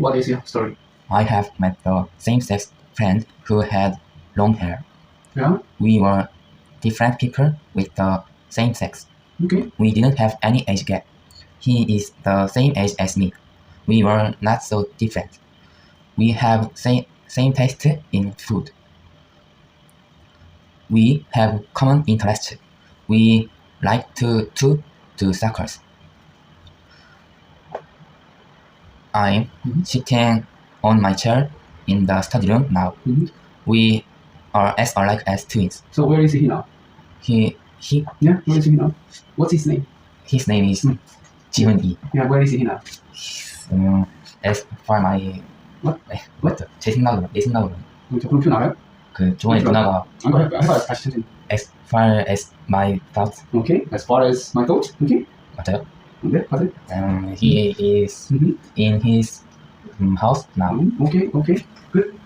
what is your story? I have met a same-sex friend who had long hair. Yeah. We were different people with the same sex. Okay. We didn't have any age gap. He is the same age as me. We were not so different. We have same same taste in food. We have common interests. We like to to do soccer. I'm Mhm. sitting on my chair in the study room now. Mhm. We are as alike as twins. So where is he now? He he Yeah, where is he now? What's his name? his name is Mm. Jiwen Yi. Yeah, where is he now? 음, as far my What? 네, what? 제 생각으로 내 생각으로 저 그럼 표 나가요? 그 조원의 그럼. 누나가 안 가요. 해봐요. 다시 천천히. as far as my thoughts Okay. As far as my thoughts. Okay. 맞아요? Okay. Um, he is mm-hmm. in his um, house now. Okay, okay, good.